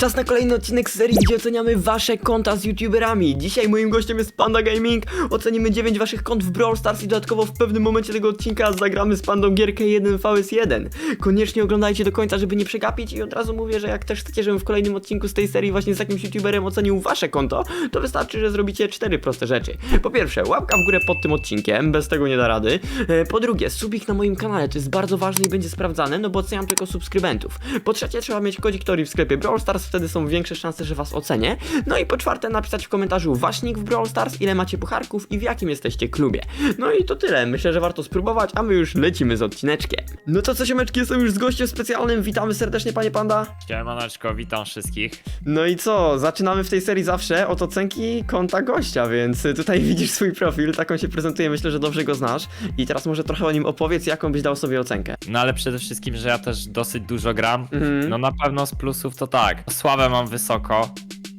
Czas na kolejny odcinek z serii, gdzie oceniamy wasze konta z youtuberami. Dzisiaj moim gościem jest Panda Gaming. Ocenimy 9 waszych kont w Brawl Stars i dodatkowo w pewnym momencie tego odcinka zagramy z Pandą gierkę 1 vs1. Koniecznie oglądajcie do końca, żeby nie przegapić i od razu mówię, że jak też chcecie, żebym w kolejnym odcinku z tej serii właśnie z jakimś youtuberem ocenił wasze konto, to wystarczy, że zrobicie cztery proste rzeczy. Po pierwsze, łapka w górę pod tym odcinkiem, bez tego nie da rady. E, Po drugie, subik na moim kanale, to jest bardzo ważne i będzie sprawdzane, no bo oceniam tylko subskrybentów. Po trzecie, trzeba mieć kodzik Tori w sklepie Brawl Stars, wtedy są większe szanse, że was ocenię. No i po czwarte, napisać w komentarzu wasz nick w Brawl Stars, ile macie pucharków i w jakim jesteście klubie. No i to tyle, myślę, że warto spróbować, a my już lecimy z odcineczkiem. No to co, siemeczki, jestem już z gościem specjalnym, witamy serdecznie, panie Panda. Siemaneczko, witam wszystkich. No i co, zaczynamy w tej serii zawsze od ocenki konta gościa, więc tutaj widzisz swój profil, tak on się prezentuje, myślę, że dobrze go znasz. I teraz może trochę o nim opowiedz, jaką byś dał sobie ocenkę. No ale przede wszystkim, że ja też dosyć dużo gram. Mhm. No na pewno z plusów to tak. Sławę mam wysoko,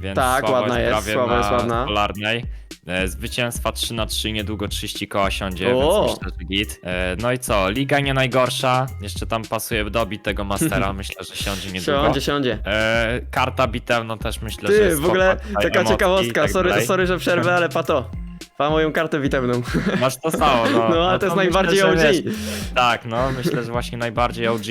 więc Tak, sława ładna jest, prawie sława na jest ładna. polarnej. E, Zwycięstwa 3 na 3 niedługo 30 koła siądzie, O! więc myślę, że git. E, No i co, liga nie najgorsza, jeszcze tam pasuje dobić tego mastera, myślę, że siądzie niedługo. Siądzie, siądzie. E, karta bitewna też myślę, że Ty, jest w ogóle spoko, tutaj taka i ciekawostka, tak sorry, dalej. sorry, że przerwę, ale pato. Pa moją kartę witewną. Masz to samo, no. No, ale to jest najbardziej że OG. Tak, no myślę, że właśnie najbardziej OG.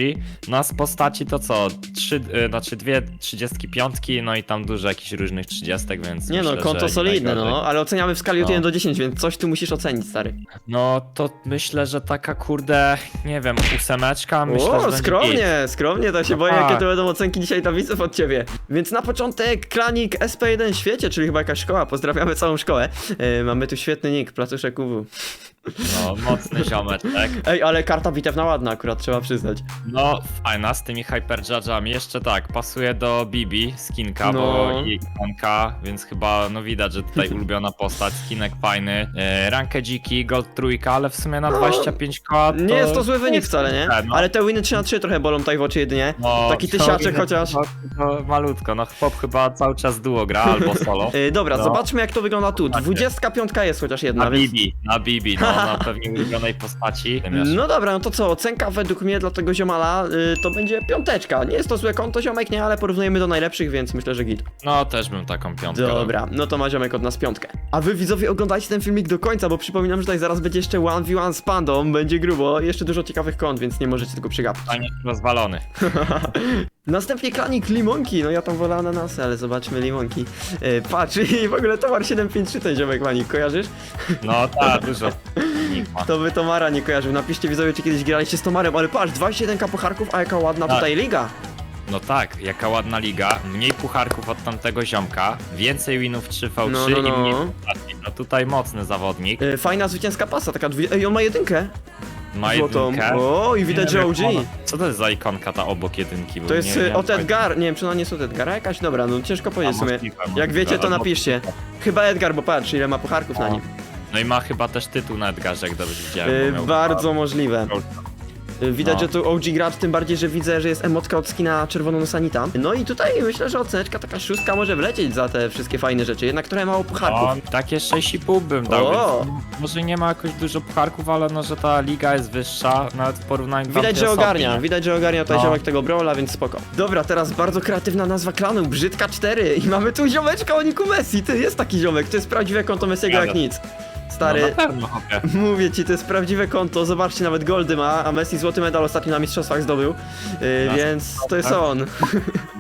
No a z postaci to co? Trzy, y, znaczy dwie 35, no i tam dużo jakichś różnych 30, więc. Nie myślę, no, konto że solidne, najgorzej. no, ale oceniamy w skali od No. 1 do 10, więc coś tu musisz ocenić, stary. No to myślę, że taka kurde, nie wiem, ósemeczka. Myślę, że o, będzie git. skromnie, skromnie, to się No boję, tak. jakie to będą ocenki dzisiaj widzów od ciebie. Więc na początek klanik SP1 Świecie, czyli chyba jakaś szkoła, pozdrawiamy całą szkołę. E, mamy tu świetny nick, Placuszek UW. No, mocny ziomeczek. Ej, ale karta bitewna ładna akurat, trzeba przyznać. No, fajna z tymi hyperjudge'ami. Jeszcze tak, pasuje do Bibi, skinka, No. bo jej ikonka, więc chyba no widać, że tutaj ulubiona postać, skinek fajny. E, rankę dziki, gold trójka, ale w sumie na No, 25 koła to... Nie jest to zły wynik wcale, nie? źle, no. Ale te winy 3 na 3 trochę bolą tutaj w oczy jedynie. No, Taki to tysiaczek chociaż. No, no, malutko, no chłop chyba cały czas duo gra albo solo. E, dobra, No. zobaczmy jak to wygląda tu. Dokładnie. 25 jest chociaż jedna, Na więc... Bibi, na Bibi, no, na pewnie ulubionej postaci. No dobra, no to co, ocenka według mnie dla tego ziomala y, to będzie piąteczka. Nie jest to złe konto ziomek, nie, ale porównujemy do najlepszych, więc myślę, że git. No, też bym taką piątkę dał. Dobra, no to ma ziomek od nas piątkę. A wy widzowie oglądajcie ten filmik do końca, bo przypominam, że tutaj zaraz będzie jeszcze 1v1 z pandą, będzie grubo, jeszcze dużo ciekawych kont, więc nie możecie tego przegapić. Fajnie rozwalony. Następnie klanik limonki, no ja tam wolę ananasy, ale zobaczmy limonki. E, patrz, i w ogóle towar 753 ten ziomek manik, kojarzysz? No tak, dużo. Nikt ma. To by Tomara nie kojarzył, napiszcie widzowie, czy kiedyś graliście z Tomarem, ale patrz, 21k pucharków, a jaka ładna Tak. tutaj liga. No tak, jaka ładna liga, mniej pucharków od tamtego ziomka, więcej winów 3v3 No, no, i no. mniej pucharki. No tutaj mocny zawodnik, E, fajna zwycięska pasa, taka dwie... Ej, on ma jedynkę. ma Złotą. jedynkę. O, i widać, Nie że wiem, OG. jak ona- Co to jest za ikonka ta obok jedynki? Bo To jest nie, y, nie od Edgar, nie wiem czy ona nie jest od Edgara jakaś, dobra, no ciężko powiedzieć w sumie. możliwe, Jak wiecie to albo- napiszcie. Chyba Edgar, bo patrz ile ma pucharków na nim. No i ma chyba też tytuł na Edgarze, jak dobrze widziałem. Y, bo miał bardzo możliwe. Y, Widać, No. że tu OG gracz, tym bardziej, że widzę, że jest emotka od skina czerwoną sanita. No i tutaj myślę, że oceneczka taka szóstka może wlecieć za te wszystkie fajne rzeczy, jednak trochę mało pucharków. No, takie 6,5 bym dał, O! więc może nie ma jakoś dużo pucharków, ale no, że ta liga jest wyższa, nawet w porównaniu do Widać, że ogarnia, widać, że ogarnia tutaj No. ziomek tego brawla, więc spoko. Dobra, teraz bardzo kreatywna nazwa klanu, Brzydka 4 i mamy tu ziomeczka o niku Messi, ty, jest taki ziomek, to jest prawdziwe konto Messiego jak Zgadza. nic. No Stary, na pewno. Mówię ci, to jest prawdziwe konto, zobaczcie, nawet goldy ma, a Messi złoty medal ostatnio na mistrzostwach zdobył, yy, więc to jest tak. on.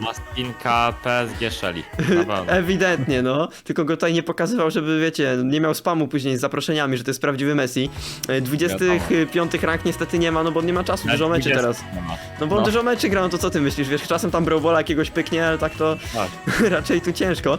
Ma skinka PSG Shelly, na pewno. Ewidentnie, no. Tylko go tutaj nie pokazywał, żeby, wiecie, nie miał spamu później z zaproszeniami, że to jest prawdziwy Messi. Yy, 25 rank niestety nie ma, no bo nie ma czasu, dużo meczy 20 teraz. nie ma. No bo on No. dużo meczy gra, no to co ty myślisz, wiesz, czasem tam Brawlbola jakiegoś pyknie, ale tak to Tak, raczej tu ciężko.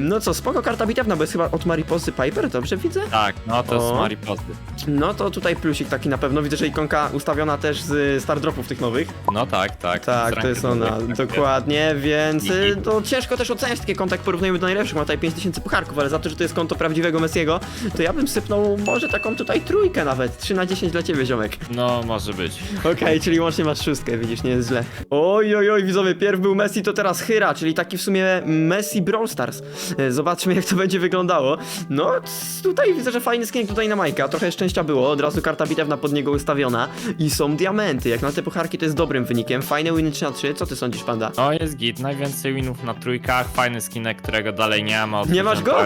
No co, spoko karta bitewna, bo jest chyba od Mariposy Piper, dobrze widzę? tak, no to O. jest Mariposy. No to tutaj plusik taki na pewno, widzę, że ikonka ustawiona też z Star Dropów tych nowych. No tak, tak. Tak, to jest ona, dokładnie, więc y, to ciężko też oceniać takie konta, jak porównujemy do najlepszych, ma tutaj 5000 pucharków, ale za to, że to jest konto prawdziwego Messiego, to ja bym sypnął może taką tutaj trójkę nawet, 3 na 10 dla ciebie, ziomek. No, może być. Okej, czyli łącznie masz szóstkę, widzisz, nie jest źle. Oj, oj, oj, widzowie, pierw był Messi, to teraz Hyra, czyli taki w sumie Messi Brawl Stars. E, Zobaczmy, jak to będzie wyglądało. No, c- tutaj widzę, że fajny skin tutaj na Majka, trochę szczęścia gościa było, od razu karta bitewna pod niego ustawiona i są diamenty. Jak na te pucharki to jest dobrym wynikiem. Fajne winy 3 na 3. Co ty sądzisz, panda? No jest git, najwięcej winów na trójkach, fajny skinek, którego dalej nie ma. Nie masz go?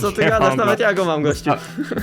Co ty nie gadasz? mam Nawet ja go mam, gościu.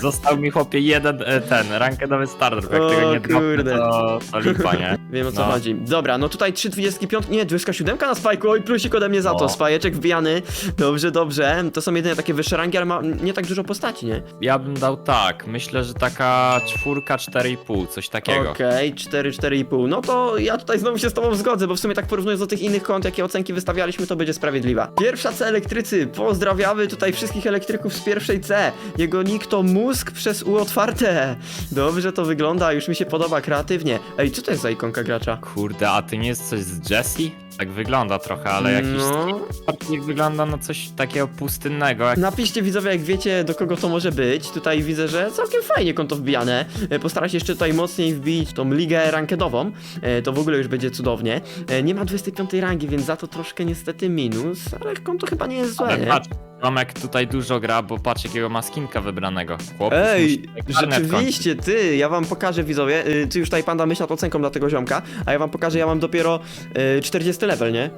Został mi chłopie jeden, e, ten, rankedowy starter, bo jak O, tego nie dropnę, kurde. to, to lipa, nie? Wiem o co No. chodzi. Dobra, no tutaj 3,25. Nie, 27 na spajku. Oj, plusik ode mnie za to. No. Spajeczek wbijany. Dobrze, dobrze. To są jedynie takie wyższe rangi, ale ma nie tak dużo postaci, nie? Ja bym dał tak, myślę, że taka czwórka, 4,5, coś takiego. Okej, 4, 4,5. No to ja tutaj znowu się z tobą zgodzę, bo w sumie tak porównując do tych innych kont, jakie ocenki wystawialiśmy, to będzie sprawiedliwa. Pierwsza C elektrycy. Pozdrawiamy tutaj wszystkich elektryków z pierwszej C. Jego nick to mózg przez U otwarte. Dobrze to wygląda, już mi się podoba kreatywnie. Ej, co to jest za ikonka gracza? Kurde, a ty nie jest coś z Jessie? Tak wygląda trochę, ale jakiś No. bardziej wygląda na coś takiego pustynnego. Jak... Napiszcie widzowie, jak wiecie, do kogo to może być. Tutaj widzę, że całkiem fajnie konto wbijane. E, Postaraj się jeszcze tutaj mocniej wbić tą ligę rankedową. E, To w ogóle już będzie cudownie. E, Nie ma 25 rangi, więc za to troszkę niestety minus, ale konto chyba nie jest złe, Ale patrz, Tomek tutaj dużo gra, bo patrz jakiego ma skinka wybranego. Chłopiec Ej, rzeczywiście, ty, ja wam pokażę widzowie, y, ty już tutaj panda myśl nad ocenką dla tego ziomka, a ja wam pokażę, ja mam dopiero y, 40 level, nie?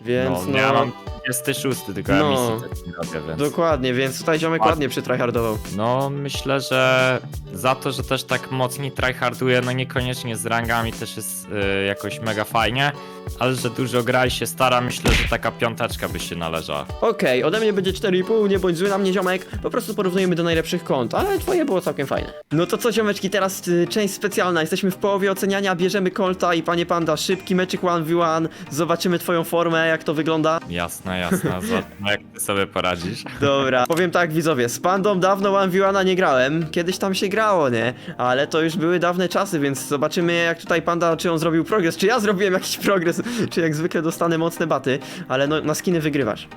Więc No, no, ja mam 26, tylko ja No. misji też nie robię, więc... dokładnie, więc tutaj ziomek A- ładnie przytryhardował. No, myślę, że za to, że też tak mocniej tryharduje, no niekoniecznie z rangami też jest y, jakoś mega fajnie, ale że dużo gra i się stara, myślę, że taka piąteczka by się należała. Okej, ode mnie będzie 4,5, nie bądź zły na mnie ziomek, po prostu porównujemy do najlepszych kont, ale twoje było całkiem fajne. No to co ziomeczki, teraz y, część specjalna, jesteśmy w połowie oceniania, bierzemy kolta i panie panda, szybki meczyk 1v1, zobaczymy twoją formę, jak to wygląda. Jasne, jasne, zobaczymy jak ty sobie poradzisz. Dobra, powiem tak widzowie, z pandą dawno 1v1 nie grałem, kiedyś tam się grało, nie? Ale to już były dawne czasy, więc zobaczymy jak tutaj panda, czy on zrobił progres, czy ja zrobiłem jakiś progres, czy jak zwykle dostanę mocne baty, ale no na skiny wygrywasz.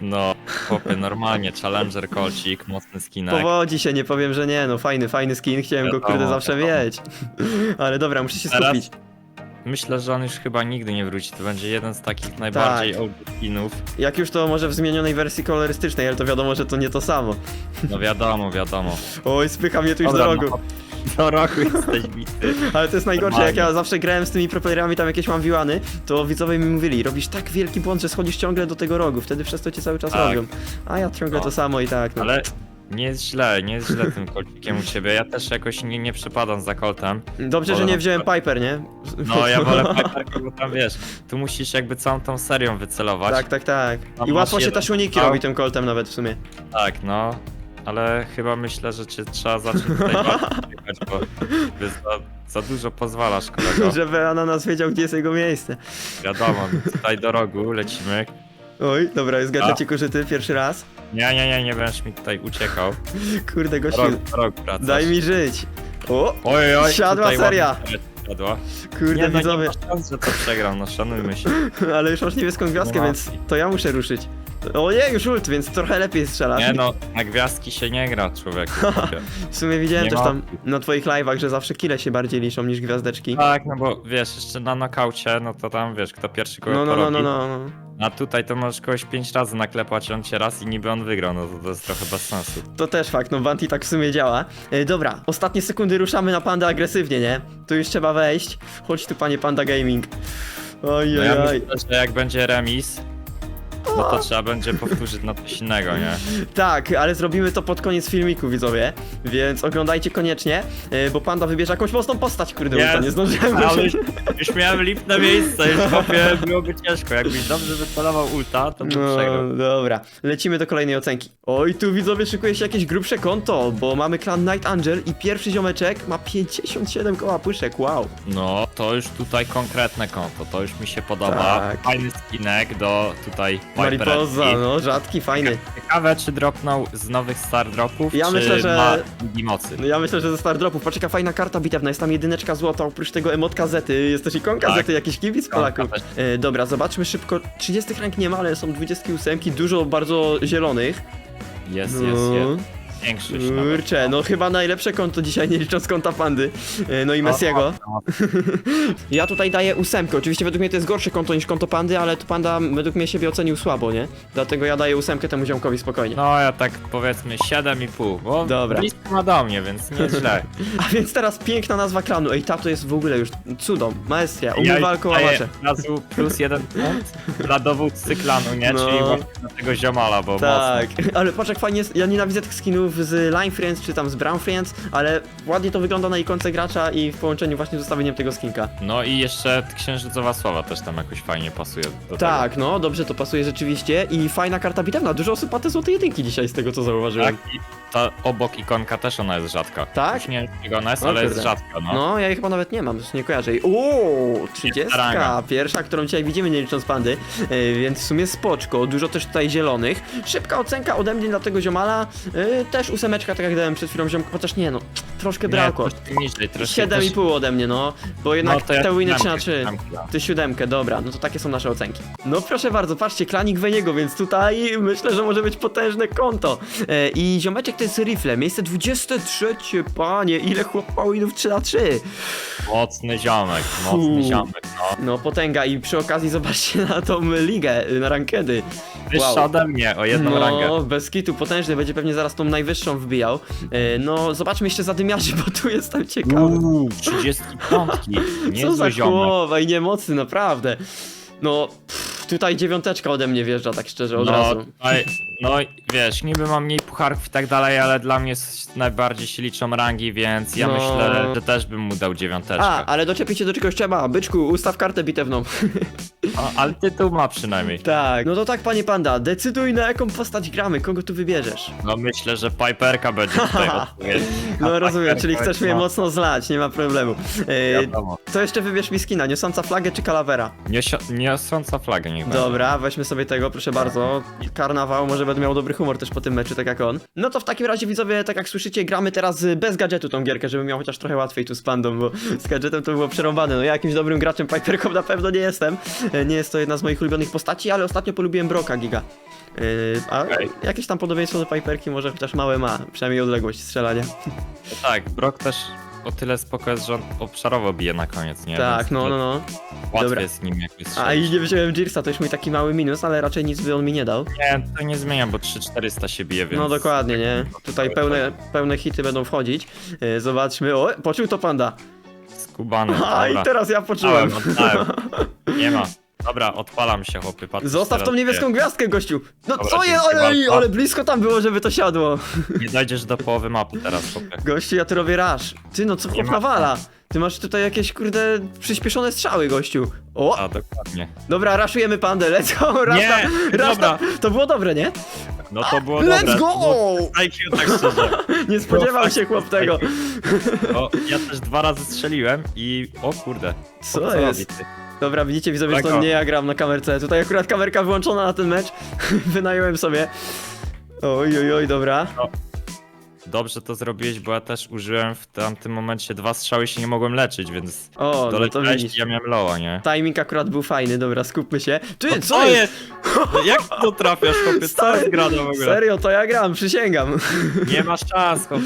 No, chłopie, normalnie, Challenger, kolcik, mocny skinek. Powodzi się, nie powiem, że nie, no fajny, fajny skin, chciałem go Wiadomo, kurde zawsze wiadomo. mieć. Ale dobra, muszę się Teraz- skupić. Myślę, że on już chyba nigdy nie wróci, to będzie jeden z Tak. takich najbardziej old skinów. Jak już to może w zmienionej wersji kolorystycznej, ale to wiadomo, że to nie to samo. No wiadomo, wiadomo. Oj, spycha mnie tu już Dobra, do rogu. no, do roku jesteś bity. Ale to jest najgorsze, jak Normalnie. ja zawsze grałem z tymi proplayerami tam jakieś mam wiłany, to widzowie mi mówili, robisz tak wielki błąd, że schodzisz ciągle do tego rogu, wtedy przez to cię cały czas Tak. robią. A ja ciągle No. to samo i tak, no. Ale nie jest źle, nie jest źle tym kolcikiem u ciebie. Ja też jakoś nie, nie przepadam za koltem. Dobrze, że wolę nie wziąłem Piper, nie? No ja wolę Piperkę, bo tam wiesz, tu musisz jakby całą tą serią wycelować. Tak, tak, tak. Tam I masz łatwo się jeden strzał. robi tym koltem nawet w sumie. Tak, no. Ale chyba myślę, że cię trzeba zacząć tutaj bardziej bo ty za, za dużo pozwalasz kolego. Żeby ananas wiedział, gdzie jest jego miejsce. Wiadomo, tutaj do rogu lecimy. Oj, dobra, jest A. gadżecik użyty pierwszy raz. Nie, nie, nie, nie będziesz mi tutaj uciekał. Kurde, gościu, rogu wracasz. daj mi żyć. O, Oj, oj, Siadła tutaj seria. ładnie Siadła. kurde, Nie, no, widzowie. nie masz szans, że to przegram, no szanujmy się. Ale już masz niebieską gwiazdkę, więc to ja muszę ruszyć. O nie, już ult, więc trochę lepiej strzelasz. Nie no, na gwiazdki się nie gra, człowieku. W sumie widziałem Nie też ma tam opcji. na twoich live'ach, że zawsze kile się bardziej liczą niż gwiazdeczki. Tak, no bo wiesz, jeszcze na nokaucie, no to tam wiesz, kto pierwszy kogo No, no, no, porobi. no, no. no. A tutaj to możesz kogoś pięć razy naklepać, on cię raz i niby on wygrał, no to, to jest trochę bez sensu. To też fakt, no Banti tak w sumie działa. E, dobra, ostatnie sekundy ruszamy na panda agresywnie, nie? Tu już trzeba wejść. Chodź tu, panie Panda Gaming. Oj, No oj, ja myślę, że jak będzie remis, no to trzeba będzie powtórzyć na coś innego, nie? Tak, ale zrobimy to pod koniec filmiku, widzowie. Więc oglądajcie koniecznie, e, bo panda wybierze jakąś mocną postać, kurde, ulta, nie zdążyłem Ale już, już miałem lipne miejsce, już chłopie, byłoby ciężko. Jakbyś dobrze wycelował ulta, to przegrał. No, dobra. Lecimy do kolejnej ocenki. Oj, tu widzowie szykuje się jakieś grubsze konto, bo mamy klan Night Angel i pierwszy ziomeczek ma 57 koła puszek, wow. No, to już tutaj konkretne konto, to już mi się podoba. Tak. Fajny skinek do tutaj Mariposa, Viperki. no, rzadki, fajny. Ciekawe, czy dropnął z nowych star dropów, Ja czy myślę, że- ma Digi mocy. No ja myślę, że ze Star Dropów. Patrz jaka fajna karta bitewna, jest tam jedyneczka złota, oprócz tego emotka Zety, jest też ikonka Tak. Zety, jakiś kibic Ikonka Polaków. też. E, dobra, zobaczmy szybko. 30 rank nie ma, ale są 28, dużo bardzo zielonych. Jest, No. jest, jest. Większość nawet. Kurczę, no chyba najlepsze konto dzisiaj, nie licząc konta Pandy. E, No i Messiego. No, Ja tutaj daję ósemkę. Oczywiście według mnie to jest gorsze konto niż konto Pandy, ale to Panda według mnie siebie ocenił słabo, nie? Dlatego ja daję ósemkę temu ziomkowi spokojnie. No ja tak powiedzmy 7,5, bo Dobra. blisko ma do mnie, więc nie źle. A więc teraz piękna nazwa klanu. Ej, ta to jest w ogóle już cudą. Maestria, umywalką daję łamacze. od razu plus jeden punkt dla dowódcy klanu, nie? No. Czyli właśnie dla tego ziomala, bo Tak, mocno. ale patrz jak fajnie jest, ja nienawidzę tych skinów z Line Friends czy tam z Brown Friends, ale ładnie to wygląda na ikonce gracza i w połączeniu właśnie z ustawieniem tego skinka. No i jeszcze księżycowa sława też tam jakoś fajnie pasuje do Tak, no dobrze to pasuje rzeczywiście i fajna karta bitewna, dużo osób ma te złote jedynki dzisiaj z tego co zauważyłem. Tak, i ta obok ikonka też ona jest rzadka. Tak? Już nie wiem, ona jest, O ale jest kurde. rzadka, no. No, ja jej chyba nawet nie mam, już nie kojarzę. jej. Uuu, 30, ranga. pierwsza, którą dzisiaj widzimy, nie licząc pandy, e, więc w sumie spoczko, dużo też tutaj zielonych. Szybka ocenka ode mnie dla tego ziomala, e, też ósemeczka, tak jak dałem przed chwilą ziomku, chociaż nie no, troszkę brakło. Nie, troszkę niżej, troszkę 7,5 ode mnie, no, bo jednak No to ja te winy 3 na siódemkę, 3. siódemkę. Ty siódemkę, dobra, no to takie są nasze ocenki. No proszę bardzo, patrzcie, klanik Weniego, więc tutaj myślę, że może być potężne konto. E, I ziomeczek to jest rifle, miejsce 23, panie, ile chłop winów 3 na 3. Mocny ziomek, mocny ziomek, no. No potęga i przy okazji zobaczcie na tą ligę, na rankedy. Wyższa ode mnie o jedną no, rangę. bez kitu, potężny, będzie pewnie zaraz tą najwyższą wbijał. E, No, zobaczmy jeszcze zadymiarzy, bo tu jestem ciekawy. Uuu, 35. Co Niezły za ziomek. chłopa i niemocny, naprawdę. No, pff, tutaj dziewiąteczka ode mnie wjeżdża, tak szczerze, od No, razu. tutaj, no wiesz, niby mam mniej pucharków i tak dalej, ale dla mnie s- najbardziej się liczą rangi, więc ja No. myślę, że też bym mu dał dziewiąteczkę. A, ale doczepić się do czegoś trzeba. Byczku, ustaw kartę bitewną. A, ale tytuł ma przynajmniej. tak. No to tak, panie panda, decyduj na jaką postać gramy, kogo tu wybierzesz. No myślę, że Piperka będzie tutaj. No rozumiem, Piperka czyli chcesz jest, mnie no, mocno zlać, nie ma problemu. E, Wiadomo. to jeszcze wybierz mi skina, niosąca flagę czy kalavera? Niosio- Niosąca flagę niech będzie. Dobra, weźmy sobie tego, proszę bardzo. Karnawał, może będę miał dobry humor też po tym meczu, tak jak on. No to w takim razie widzowie, tak jak słyszycie, gramy teraz y, bez gadżetu tą gierkę, żebym miał chociaż trochę łatwiej tu z pandą, bo z gadżetem to było przerąbane. No ja jakimś dobrym graczem Piperką na pewno nie jestem. E, Nie jest to jedna z moich ulubionych postaci, ale ostatnio polubiłem Broka Giga. Yy, a Okej. jakieś tam podobieństwo do Piperki może chociaż małe ma, przynajmniej odległość strzelania. No tak, Brock też o tyle spoko jest, że on obszarowo bije na koniec, nie? tak, Więc no, no, no. Łatwiej dobra. jest z nim jakby A strzelić. i nie wziąłem Jirsa, to już mój taki mały minus, ale raczej nic by on mi nie dał. Nie, to nie zmienia, bo 3400 się bije, więc... No dokładnie, nie? Tutaj pełne, pełne hity będą wchodzić. E, Zobaczmy. O, poczuł to panda. Skubany, A i dobra. teraz ja poczułem. Dałem, oddałem. Nie ma. Dobra, odpalam się, chłopie, patrz. Zostaw tą niebieską gwiazdkę, gościu. No Dobra, co dziękuję Ale, bardzo. ale blisko tam było, żeby to siadło. Nie dojdziesz do połowy mapy teraz, chłopie. Gościu, ja tu robię rasz. Ty, no co chłop ma- nawala? Ty masz tutaj jakieś, kurde, przyspieszone strzały, gościu. O, A, dokładnie. dobra, raszujemy pandę, let's go, raz Nie, raz dobra. To było dobre, nie? No to było Let's dobre. go! No, IQ tak szczerze. Nie spodziewał się chłop tego. O, ja też dwa razy strzeliłem i... O kurde. Co O, jest? robi ty? Dobra, widzicie widzowie, że to Tego. nie ja gram na kamerce. Tutaj akurat kamerka wyłączona na ten mecz. Wynająłem sobie. Oj, oj, oj, dobra. Dobrze to zrobiłeś, bo ja też użyłem w tamtym momencie dwa strzały i się nie mogłem leczyć, więc... O, no to Doleciałeś widzisz. i ja miałem loa, nie? Timing akurat był fajny, dobra, skupmy się. Ty, No co jest? No Jak to trafiasz, chłopie? Co Stary, jest grane w ogóle? Serio, to ja gram, przysięgam. Nie masz czas, chłopie.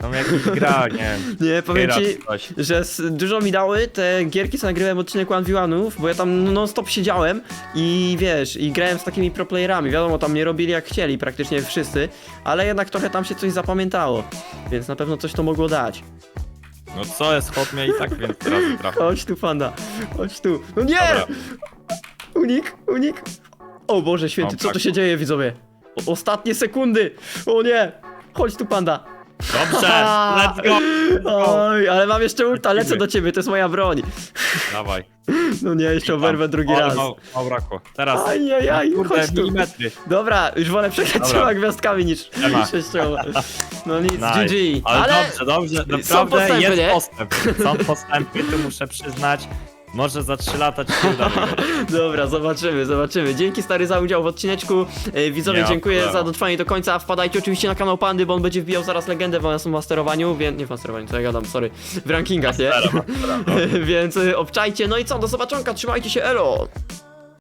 Tam jakiś gra, nie wiem. Nie, powiem ci, coś. że s- dużo mi dały te gierki, co nagrywałem odcinek 1v1ów, bo ja tam non stop siedziałem i wiesz, i grałem z takimi proplayerami. Wiadomo, tam nie robili jak chcieli, praktycznie wszyscy, ale jednak trochę tam się coś zapamiętało, więc na pewno coś to mogło dać. No co jest, mnie i tak więc teraz trafił. Chodź tu, panda. Chodź tu. No nie! Dobra. Unik, unik. O Boże święty, O, co tu tak. się dzieje, widzowie? O, ostatnie sekundy. O nie! Chodź tu, panda. Dobrze, let's go! Let's go. Oj, ale mam jeszcze ulta, lecę do ciebie, to jest moja broń. Dawaj. No nie, jeszcze oberwę drugi Ale raz. Mało, mało brakło. Teraz. Ajajaj, kurde, chodź tu. milimetry. Dobra, już wolę przegrać Dobra. trzema gwiazdkami niż Ema. sześcioma. No nic, Nice. GG. Ale, Ale dobrze, dobrze, są naprawdę postępy, jest nie? postęp. Są postępy, tu muszę przyznać. Może za 3 lata ci się uda. Dobra, zobaczymy, zobaczymy. Dzięki stary za udział w odcineczku. E, Widzowie, Nie ma dziękuję problemu. za dotrwanie do końca. Wpadajcie oczywiście na kanał Pandy, bo on będzie wbijał zaraz legendę w naszym masterowaniu, więc nie w masterowaniu, co ja gadam, sorry. W rankingach, nie? Teraz, no. więc e, obczajcie. No i co, do zobaczonka, trzymajcie się, elo!